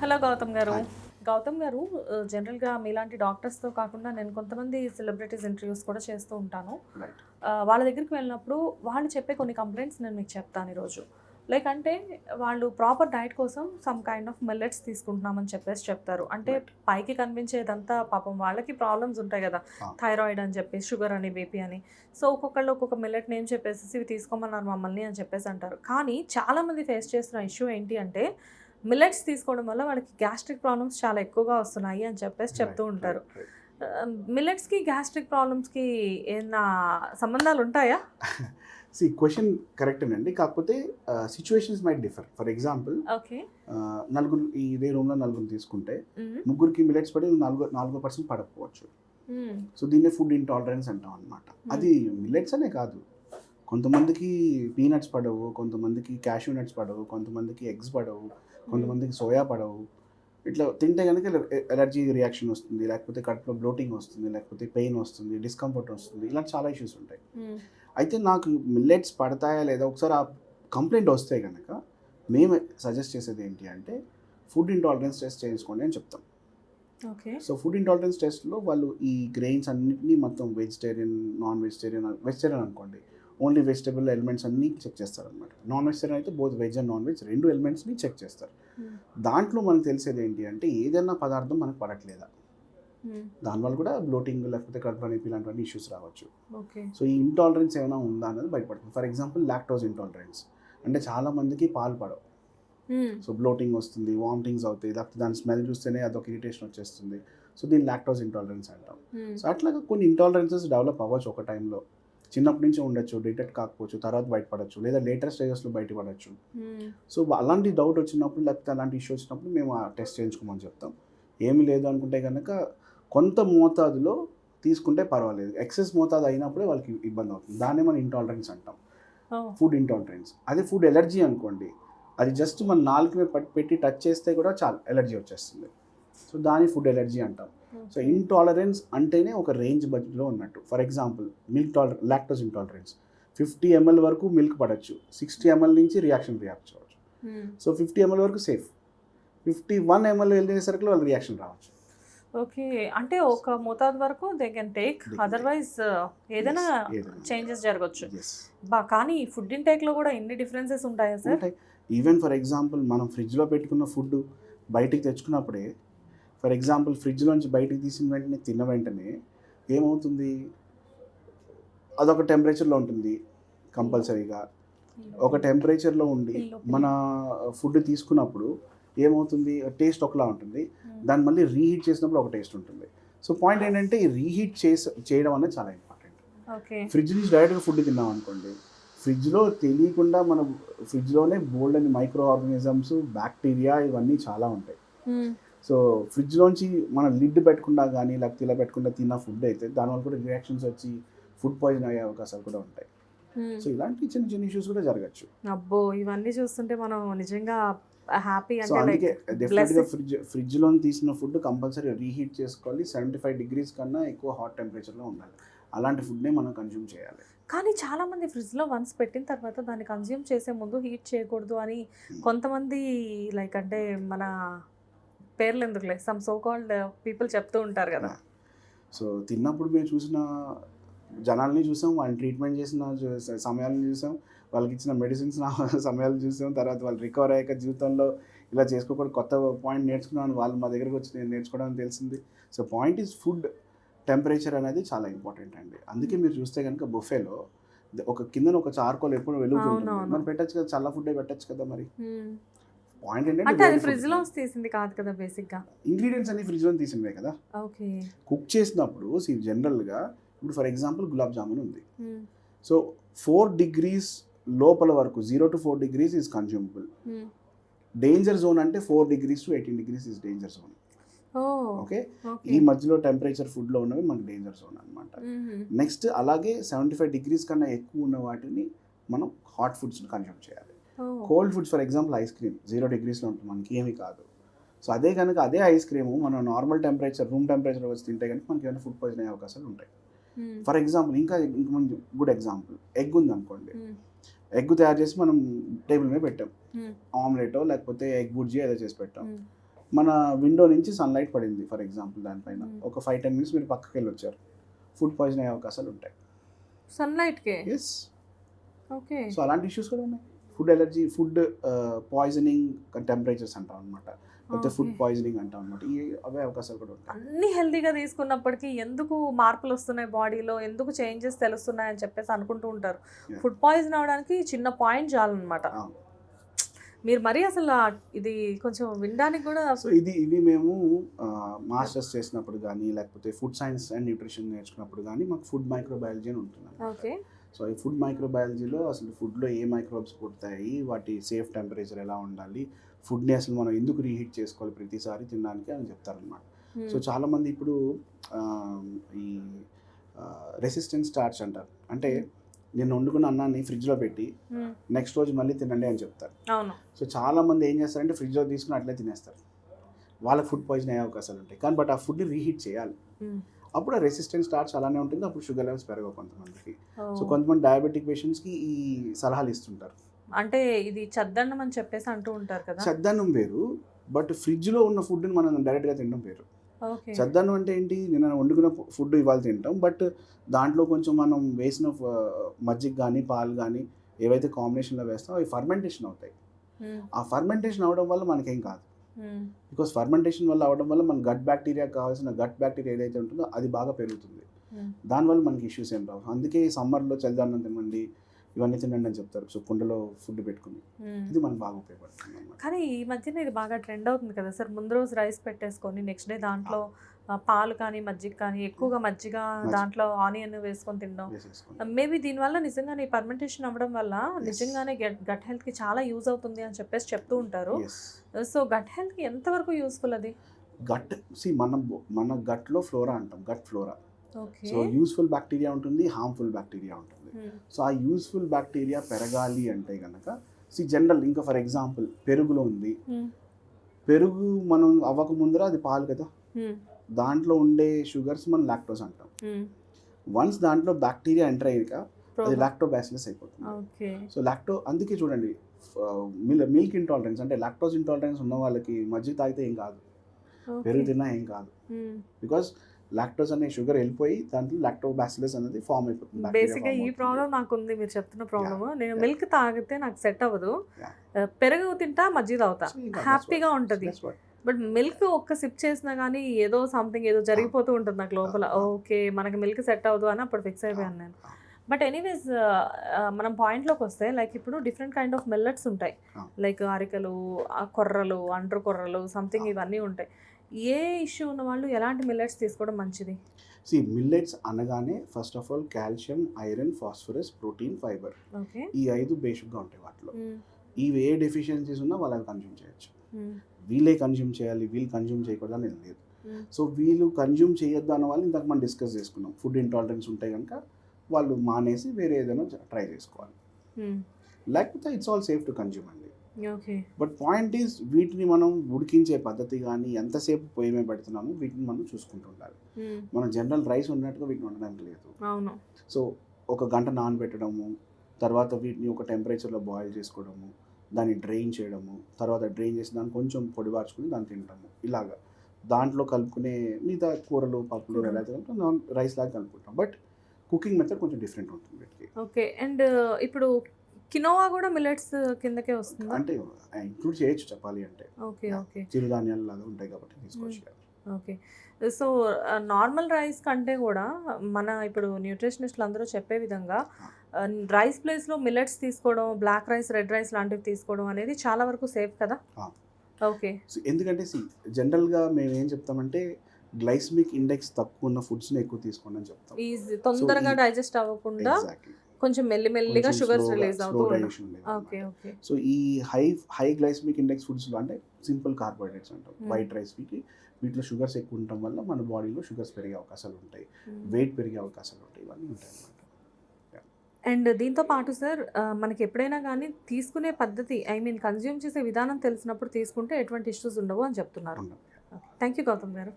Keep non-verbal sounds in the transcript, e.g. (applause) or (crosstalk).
Hello Gautam గారు. గౌతమ్ గారు జనరల్గా మీలాంటి డాక్టర్స్తో కాకుండా నేను కొంతమంది సెలబ్రిటీస్ ఇంటర్వ్యూస్ కూడా చేస్తూ ఉంటాను. వాళ్ళ దగ్గరికి వెళ్ళినప్పుడు వాళ్ళు చెప్పే కొన్ని కంప్లైంట్స్ నేను మీకు చెప్తాను ఈరోజు. లైక్ అంటే వాళ్ళు ప్రాపర్ డైట్ కోసం సమ్ కైండ్ ఆఫ్ మిల్లెట్స్ తీసుకుంటున్నామని చెప్పేసి చెప్తారు. అంటే. పైకి కనిపించేదంతా పాపం వాళ్ళకి ప్రాబ్లమ్స్ ఉంటాయి కదా. థైరాయిడ్ అని చెప్పి షుగర్ అని బీపీ అని. సో ఒక్కొక్కళ్ళు ఒక్కొక్క మిల్లెట్ నేమ్ చెప్పేసి ఇవి తీసుకోమన్నారు మమ్మల్ని అని చెప్పేసి అంటారు. కానీ చాలామంది ఫేస్ చేస్తున్న ఇష్యూ ఏంటి అంటే మిల్లెట్స్ తీసుకోవడం వల్ల వాళ్ళకి గ్యాస్ట్రిక్ ప్రాబ్లమ్స్ చాలా ఎక్కువగా వస్తున్నాయి అని చెప్పేసి చెప్తూ ఉంటారు. మిల్లెట్స్కి గ్యాస్ట్రిక్ ప్రాబ్లమ్స్కి ఏమైనా సంబంధాలు ఉంటాయా? సి క్వశ్చన్ కరెక్టేనండి కాకపోతే situations might differ for example okay. నలుగురు ఈ ఇదే రూమ్లో నలుగురు తీసుకుంటే ముగ్గురికి మిలెట్స్ పడి నాలుగో నాలుగో పర్సెంట్ పడకపోవచ్చు. సో దీన్నే ఫుడ్ ఇంటాలరెన్స్ అంటాం అనమాట అది మిల్లెట్స్ అనే కాదు. కొంతమందికి పీనట్స్ పడవు కొంతమందికి క్యాష్యూ నట్స్ పడవు కొంతమందికి ఎగ్స్ పడవు. కొంతమందికి సోయా పడవు. ఇట్లా తింటే కనుక ఎలర్జీ రియాక్షన్ వస్తుంది లేకపోతే కడుపులో బ్లోటింగ్ వస్తుంది లేకపోతే పెయిన్ వస్తుంది డిస్కంఫర్ట్ వస్తుంది ఇలాంటి చాలా ఇష్యూస్ ఉంటాయి. అయితే నాకు మిల్లెట్స్ పడతాయా లేదా? ఒకసారి ఆ కంప్లైంట్ వస్తే కనుక మేము సజెస్ట్ చేసేది ఏంటి అంటే ఫుడ్ ఇంటాలరెన్స్ టెస్ట్ చేయించుకోండి అని చెప్తాం. ఓకే. సో ఫుడ్ ఇంటాలరెన్స్ టెస్ట్లో వాళ్ళు ఈ గ్రెయిన్స్ అన్నింటినీ మొత్తం వెజిటేరియన్ నాన్ వెజిటేరియన్ వెజిటేరియన్ అనుకోండి. ఓన్లీ వెజిటబుల్ ఎలిమెంట్స్ అన్నీ చెక్ చేస్తారనమాట నాన్ వెజిటేరియన్ అయితే both veg and non veg రెండు ఎలిమెంట్స్ని చెక్ చేస్తారు. దాంట్లో మనకు తెలిసేది ఏంటి అంటే ఏదైనా పదార్థం మనకు పడట్లేదా? దానివల్ల కూడా బ్లోటింగ్ లేకపోతే కడుపు నొప్పి ఇలాంటివన్నీ ఇష్యూస్ రావచ్చు. సో ఈ ఇంటాలరెన్స్ ఏమైనా ఉందా అనేది బయటపడుతుంది. ఫర్ ఎగ్జాంపుల్ లాక్టోజ్ ఇంటాలరెన్స్ అంటే చాలా మందికి పాలు పడవు. సో బ్లోటింగ్ వస్తుంది వామిటింగ్స్ అవుతాయి లేకపోతే దాని స్మెల్ చూస్తేనే అదొక ఇరిటేషన్ వచ్చేస్తుంది. సో దీన్ని లాక్టోజ్ ఇంటాలరెన్స్ అంటాం. సో అట్లాగా కొన్ని ఇంటాలరెన్సెస్ డెవలప్ అవ్వచ్చు ఒక టైంలో చిన్నప్పటి నుంచి ఉండొచ్చు డిటెక్ట్ కాకపోవచ్చు తర్వాత బయటపడచ్చు లేదా లేటెస్ట్ స్టేజెస్లో బయటపడచ్చు. సో అలాంటి డౌట్ వచ్చినప్పుడు లేకపోతే అలాంటి ఇష్యూ వచ్చినప్పుడు మేము ఆ టెస్ట్ చేయించుకోమని చెప్తాం. ఏమీ లేదు అనుకుంటే కనుక కొంత మోతాదులో తీసుకుంటే పర్వాలేదు. ఎక్సెస్ మోతాదు అయినప్పుడే వాళ్ళకి ఇబ్బంది అవుతుంది. దాన్నే మనం ఇంటాలరెన్స్ అంటాం. ఫుడ్ ఇంటాలరెన్స్ అదే ఫుడ్ ఎలర్జీ అనుకోండి. అది జస్ట్ మన నాలుగు మీద పట్టి పెట్టి టచ్ చేస్తే కూడా చాలా ఎలర్జీ వచ్చేస్తుంది. సో దాని ఫుడ్ ఎలర్జీ అంటాం. సో ఇంటాలరెన్స్ అంటేనే ఒక రేంజ్ బడ్జెట్లో ఉన్నట్టు. For example milk toler lactose intolerance fifty ML వరకు మిల్క్ పడవచ్చు సిక్స్టీ ఎంఎల్ నుంచి రియాక్షన్ రియాక్ట్ అవ్వచ్చు సో ఫిఫ్టీ ఎంఎల్ వరకు సేఫ్ ఫిఫ్టీ వన్ ఎంఎల్ వెళ్ళేసరికి వాళ్ళకి రియాక్షన్ రావచ్చు. ఓకే అంటే ఒక మోతాదు వరకు దే కెన్ టేక్ అదర్వైజ్ ఏదైనా. చేంజెస్ జరగచ్చు. బా కానీ ఫుడ్ ఇంటేక్లో కూడా ఇన్ని డిఫరెన్సెస్ ఉంటాయా సార్ ఈవెన్ ఫర్ ఎగ్జాంపుల్ మనం ఫ్రిడ్జ్లో పెట్టుకున్న ఫుడ్ బయటికి తెచ్చుకున్నప్పుడే ఫర్ ఎగ్జాంపుల్ ఫ్రిడ్జ్లోంచి బయటికి తీసిన వెంటనే తిన్న వెంటనే ఏమవుతుంది? అదొక టెంపరేచర్లో ఉంటుంది కంపల్సరీగా. ఒక టెంపరేచర్లో ఉండి మన ఫుడ్ తీసుకున్నప్పుడు ఏమవుతుంది? టేస్ట్ ఒకలా ఉంటుంది. దాన్ని మళ్ళీ రీహీట్ చేసినప్పుడు ఒక టేస్ట్ ఉంటుంది. సో పాయింట్ ఏంటంటే ఈ రీహీట్ చేసి చేయడం అనేది చాలా ఇంపార్టెంట్. ఫ్రిడ్జ్ నుంచి డైరెక్ట్గా ఫుడ్ తిన్నాం అనుకోండి ఫ్రిడ్జ్లో తెలియకుండా మన ఫ్రిడ్జ్లోనే బోల్డ్ అని మైక్రో ఆర్గానిజమ్స్ బ్యాక్టీరియా ఇవన్నీ చాలా ఉంటాయి. సో ఫ్రిడ్జ్లోంచి మనం లిడ్ పెట్టకుండా కానీ లేకపోతే ఇలా పెట్టకుండా తిన్న ఫుడ్ అయితే దానివల్ల కూడా రియాక్షన్స్ వచ్చి ఫుడ్ పాయిజన్ అయ్యే అవకాశాలు కూడా ఉంటాయి. సో ఇలాంటి చిన్న చిన్న ఇష్యూస్ కూడా జరగచ్చు. అబ్బో ఇవన్నీ చూస్తుంటే మనం నిజంగా హ్యాపీ సో అంటే అందుకే లైక్ డెఫినెట్గా ఫ్రిడ్జ్ ఫ్రిడ్జ్లో తీసిన ఫుడ్ కంపల్సరీ రీహీట్ చేసుకోవాలి. సెవెంటీ ఫైవ్ డిగ్రీస్ కన్నా ఎక్కువ హాట్ టెంపరేచర్లో ఉండాలి. అలాంటి ఫుడ్నే మనం కన్జ్యూమ్ చేయాలి. కానీ చాలా మంది ఫ్రిడ్జ్లో వన్స్ పెట్టిన తర్వాత దాన్ని కన్జ్యూమ్ చేసే ముందు హీట్ చేయకూడదు అని కొంతమంది లైక్ అంటే మన పేర్లు ఎందుకులే? సమ్ సో కాల్డ్ పీపుల్ చెప్తూ ఉంటారు కదా. సో తిన్నప్పుడు మేము చూసిన జనాల్ని చూసాం వాళ్ళని ట్రీట్మెంట్ చేసిన సమయాలను చూసాం వాళ్ళకి ఇచ్చిన మెడిసిన్స్ (laughs) సమయాలు చూసాం తర్వాత వాళ్ళు రికవర్ అయ్యాక జీవితంలో ఇలా చేసుకోకూడదు కొత్త పాయింట్ నేర్చుకున్నాను వాళ్ళు మా దగ్గరకు వచ్చి నేను నేర్చుకోవడం తెలిసింది. So point is food temperature అనేది చాలా ఇంపార్టెంట్ అండి. అందుకే మీరు చూస్తే కనుక బుఫేలో ఒక కిందన ఒక చార్కోల్ ఎప్పుడు అవునవును. మరి పెట్టచ్చు కదా చల్ల ఫుడ్ పెట్టచ్చు కదా మరి. పాయింట్ అంటే ఏంటంటే అది ఫ్రిడ్జ్లో తీసింది కాదు కదా బేసిక్గా ఇంగ్రీడియంట్స్ అన్ని ఫ్రిడ్జ్లో తీసినవే కదా. ఓకే. కుక్ చేసినప్పుడు సి జనరల్గా ఇప్పుడు ఫర్ ఎగ్జాంపుల్ గులాబ్ జామున్ ఉంది. సో ఫోర్ డిగ్రీస్ లోపల వరకు zero to four degrees is consumable danger zone అంటే four degrees to eighteen degrees is danger zone okay okay ఈ మధ్యలో టెంపరేచర్ ఫుడ్లో ఉన్నవి మనకి డేంజర్ జోన్ అనమాట నెక్స్ట్ అలాగే సెవెంటీ ఫైవ్ డిగ్రీస్ కన్నా ఎక్కువ ఉన్న వాటిని మనం హాట్ ఫుడ్స్ని కన్జ్యూమ్ చేయాలి. Cold foods for example ice cream zero డిగ్రీస్లో ఉంటుంది మనకి ఏమీ కాదు. సో అదే కనుక అదే ఐస్ క్రీమ్ మనం నార్మల్ టెంపరేచర్ రూమ్ టెంపరేచర్ వచ్చి తింటే కనుక మనకి ఏమైనా ఫుడ్ పాయిజన్ అయ్యే అవకాశాలు ఉంటాయి. ఫర్ ఎగ్జాంపుల్ ఇంకా ఇంకా మంచి గుడ్ ఎగ్జాంపుల్ ఎగ్ ఉంది అనుకోండి ఎగ్ తయారు చేసి మనం టేబుల్ మీద పెట్టాం. ఆమ్లెటో లేకపోతే ఎగ్ బుర్జీ ఏదో చేసి పెట్టాం. మన విండో నుంచి సన్లైట్ పడింది ఫర్ ఎగ్జాంపుల్ దానిపైన. Hmm. ఒక ఫైవ్ టెన్ మినిట్స్ మీరు పక్కకి వెళ్ళి వచ్చారు. ఫుడ్ పాయిజన్ అయ్యే అవకాశాలు ఉంటాయి. సన్లైట్కే? ఎస్ ఓకే సో అలాంటి ఇష్యూస్ కూడా ఉన్నాయి. Food allergy food poisoning temperatures అంటాం అనమాట లేకపోతే ఫుడ్. పాయిజనింగ్ అంటాం అనమాట ఈ అవే అవకాశాలు కూడా ఉంటాయి. అన్ని హెల్తీగా తీసుకున్నప్పటికీ ఎందుకు మార్పులు వస్తున్నాయి బాడీలో? ఎందుకు చేంజెస్ తెలుస్తున్నాయి అని చెప్పేసి అనుకుంటూ ఉంటారు. ఫుడ్ పాయిజన్ అవడానికి చిన్న పాయింట్ చాలన్నమాట. మీరు మరీ అసలు ఇది కొంచెం వినడానికి కూడా సో ఇది ఇవి మేము మాస్టర్స్ చేసినప్పుడు కానీ లేకపోతే ఫుడ్ సైన్స్ అండ్ న్యూట్రిషన్ నేర్చుకున్నప్పుడు కానీ మాకు ఫుడ్ మైక్రోబయాలజీ అని ఉంటుంది ఓకే. సో ఈ ఫుడ్ మైక్రోబయాలజీలో అసలు ఫుడ్లో ఏ మైక్రోబ్స్ పుడతాయి వాటి సేఫ్ టెంపరేచర్ ఎలా ఉండాలి ఫుడ్ని అసలు మనం ఎందుకు రీహీట్ చేసుకోవాలి ప్రతిసారి తినడానికి అని చెప్తారనమాట సో చాలామంది ఇప్పుడు ఈ రెసిస్టెన్స్ స్టార్చ్ అంటారు. అంటే నేను వండుకున్న అన్నాన్ని ఫ్రిడ్జ్లో పెట్టి నెక్స్ట్ రోజు మళ్ళీ తినండి అని చెప్తారు. సో చాలామంది ఏం చేస్తారంటే ఫ్రిడ్జ్లో తీసుకుని అట్లే తినేస్తారు. వాళ్ళకి ఫుడ్ పాయిజన్ అయ్యే అవకాశాలు ఉంటాయి. కానీ బట్ ఆ ఫుడ్ని రీహీట్ చేయాలి. అప్పుడు ఆ రెసిస్టెన్స్ స్టార్చ్ అలానే ఉంటుంది అప్పుడు షుగర్ లెవెల్స్ పెరగవు కొంతమందికి. సో. కొంతమంది డయాబెటిక్ పేషెంట్స్కి ఈ సలహాలు ఇస్తుంటారు. అంటే ఇది చద్దన్నం అని చెప్పేసి అంటూ ఉంటారు కదా? చద్దన్నం వేరు బట్ ఫ్రిడ్జ్లో ఉన్న ఫుడ్ని మనం డైరెక్ట్గా తినడం వేరు. చద్దన్నం అంటే ఏంటి? నేను వండుకున్న ఫుడ్ ఇవాళ తింటాం బట్ దాంట్లో కొంచెం మనం వేసిన మజ్జిగ కానీ పాలు కానీ ఏవైతే కాంబినేషన్లో వేస్తామో అవి ఫర్మెంటేషన్ అవుతాయి. ఆ ఫర్మెంటేషన్ అవడం వల్ల మనకేం కాదు. బికాస్ ఫర్మెంటేషన్ వల్ల అవడం వల్ల మన గట్ బ్యాక్టీరియా కావాల్సిన గట్ బ్యాక్టీరియా ఏదైతే ఉంటుందో అది బాగా పెరుగుతుంది. మ్మ్. దానివల్ల మనకి ఇష్యూస్ ఏం రావు. అందుకే సమ్మర్లో చలిదాన్నం తినండి ఇవన్నీ తినండి అని చెప్తారు. సో కుండలో ఫుడ్ పెట్టుకుని. ఇది మనకు బాగా ఉపయోగపడుతుంది కానీ ఈ మధ్యన ఇది బాగా ట్రెండ్ అవుతుంది కదా సార్. ముందు రోజు రైస్ పెట్టేసుకొని నెక్స్ట్ డే దాంట్లో పాలు కానీ మజ్జిగ కానీ ఎక్కువగా మజ్జిగ దాంట్లో ఆనియన్ వేసుకొని తినడం. మేబీ దీనివల్ల నిజంగానే పర్మెంటేషన్ అవ్వడం వల్ల నిజంగానే గట్ హెల్త్కి చాలా యూజ్ అవుతుంది అని చెప్పేసి చెప్తూ ఉంటారు. సో గట్ హెల్త్కి ఎంతవరకు యూస్ఫుల్ అది? గట్ సి మన మన గట్లో ఫ్లోరా అంటాం. Gut flora so useful bacteria ఉంటుంది హార్మ్ఫుల్ బ్యాక్టీరియా ఉంటుంది. సో ఆ యూస్ఫుల్ బ్యాక్టీరియా పెరగాలి అంటే కనుక సి జనరల్ ఇంకా ఫర్ ఎగ్జాంపుల్ పెరుగులో ఉంది. పెరుగు మనం అవ్వక ముందర అది పాలు కదా? దాంట్లో ఉండే షుగర్స్ మనం లాక్టోస్ అంటాం. వన్స్ దాంట్లో బ్యాక్టీరియా ఎంటర్ అయ్యాక అది లాక్టోబాసిలస్ అయిపోతుంది. ఓకే సో లాక్టో అందుకే చూడండి మిల్ మిల్క్ ఇంటాలరెన్స్ అంటే లాక్టోస్ ఇంటాలరెన్స్ ఉన్న వాళ్ళకి మజ్జిగ తాగితే ఏం కాదు. పెరుగు తిన్నా ఏం కాదు. బికాస్ లాక్టోస్ అనే షుగర్ వెళ్ళిపోయి దాంట్లో లాక్టోబాసిలస్ అనేది ఫామ్ అయిపోతుంది బేసిక్గా ఈ. ప్రాబ్లం నాకు ఉంది మీరు చెప్తున్న ప్రాబ్లమ్ నేను. మిల్క్ తాగితే నాకు సెట్ అవ్వదు. ఆ, పెరుగు తింటా మజ్జిగ తాగుతా హ్యాపీగా ఉంటుంది బట్ మిల్క్ ఒక్క సిప్ చేసినా కానీ ఏదో సంథింగ్ ఏదో జరిగిపోతూ ఉంటుంది నాకు లోపల Ah. ఓకే మనకి మిల్క్ సెట్ అవ్వదు అని అప్పుడు ఫిక్స్ అయిపోయాను నేను Ah. బట్ ఎనీవేస్ మనం పాయింట్లోకి వస్తే లైక్ ఇప్పుడు డిఫరెంట్ కైండ్ ఆఫ్ మిల్లెట్స్ ఉంటాయి Ah. లైక్ అరికలు కొర్రలు అండ్రు కొర్రలు సంథింగ్ Ah. ఇవన్నీ ఉంటాయి ఏ ఇష్యూ ఉన్న వాళ్ళు ఎలాంటి మిల్లెట్స్ తీసుకోవడం మంచిది? సి మిల్లెట్స్ అనగానే first of all calcium iron phosphorus protein fibre. ఈ ఐదు బేసిక్గా ఉంటాయి వాటిలో. ఇవి ఏ డెఫిషియన్సీస్ ఉన్నా వాళ్ళు కన్జ్యూమ్ చేయొచ్చు. వీళ్ళే కన్జ్యూమ్ చేయాలి వీళ్ళు కన్జ్యూమ్ చేయకూడదు అని ఏం లేదు సో వీళ్ళు కన్జ్యూమ్ చేయొద్దు అన్న వాళ్ళు ఇంతకు మనం డిస్కస్ చేసుకున్నాం. ఫుడ్ ఇంటాలరెన్స్ ఉంటే కనుక వాళ్ళు మానేసి వేరే ఏదైనా ట్రై చేసుకోవాలి. లేకపోతే it's all safe to consume అండి. బట్ పాయింట్ ఈస్ వీటిని మనం ఉడికించే పద్ధతి కానీ ఎంతసేపు పొయ్యి మీద పెడుతున్నామో వీటిని మనం చూసుకుంటూ ఉండాలి మనం జనరల్ రైస్ ఉన్నట్టుగా వీటిని ఉండడానికి లేదు. అవును. సో ఒక గంట నానబెట్టడము తర్వాత వీటిని ఒక టెంపరేచర్లో బాయిల్ చేసుకోవడము దాన్ని డ్రైన్ చేయడము తర్వాత డ్రైన్ చేసి దాన్ని కొంచెం పొడిబార్చుకుని దాన్ని తింటాము. ఇలాగా. దాంట్లో కలుపుకునే మిగతా కూరలు పప్పులు. ఎలా రైస్ లాగా కలుపుకుంటాం. బట్ కుకింగ్ మెథడ్ కొంచెం డిఫరెంట్ ఉంటుంది వీటికి. ఓకే. అండ్ ఇప్పుడు కినోవా కూడా మిల్లెట్స్ కిందకే వస్తుందా? అంటే ఇంక్లూడ్ చేయొచ్చు చెప్పాలి అంటే. Okay okay. చిరుధాన్యాలు లాగా ఉంటాయి కాబట్టి తీసుకోవచ్చు ఓకే. సో నార్మల్ రైస్ కంటే కూడా మన ఇప్పుడు న్యూట్రిషనిస్టులు అందరూ చెప్పే విధంగా రైస్ ప్లేస్లో మిల్లెట్స్ తీసుకోవడం బ్లాక్ రైస్ రెడ్ రైస్ లాంటివి తీసుకోవడం అనేది చాలా వరకు సేఫ్ కదా. ఓకే. సో ఎందుకంటే సి జనరల్గా మేము ఏం చెప్తామంటే గ్లైస్మిక్ ఇండెక్స్ తక్కువ ఉన్న ఫుడ్స్ని ఎక్కువ తీసుకోండి అని చెప్తాం. ఈజీ. తొందరగా డైజెస్ట్ అవ్వకుండా కొంచెం మెల్లిమెల్లిగా షుగర్స్ రిలీజ్ అవుతూ ఉంటాయి డైజెషన్ ఓకే ఓకే. సో ఈ హై హై గ్లైస్మిక్ ఇండెక్స్ ఫుడ్స్లో అంటే సింపుల్ కార్బోహైడ్రేట్స్ అంటాం Hmm. వైట్ రైస్ వీటి వీటిలో షుగర్స్ ఎక్కువ ఉండటం వల్ల మన బాడీలో షుగర్స్ పెరిగే అవకాశాలు ఉంటాయి వెయిట్ పెరిగే అవకాశాలు ఉంటాయి ఇవన్నీ ఉంటాయి అన్నమాట. అండ్ దీంతో పాటు సార్ మనకి ఎప్పుడైనా కానీ తీసుకునే పద్ధతి ఐ మీన్ కన్జ్యూమ్ చేసే విధానం తెలిసినప్పుడు తీసుకుంటే ఎటువంటి ఇష్యూస్ ఉండవు అని చెప్తున్నారు. థ్యాంక్ యూ గౌతమ్ గారు.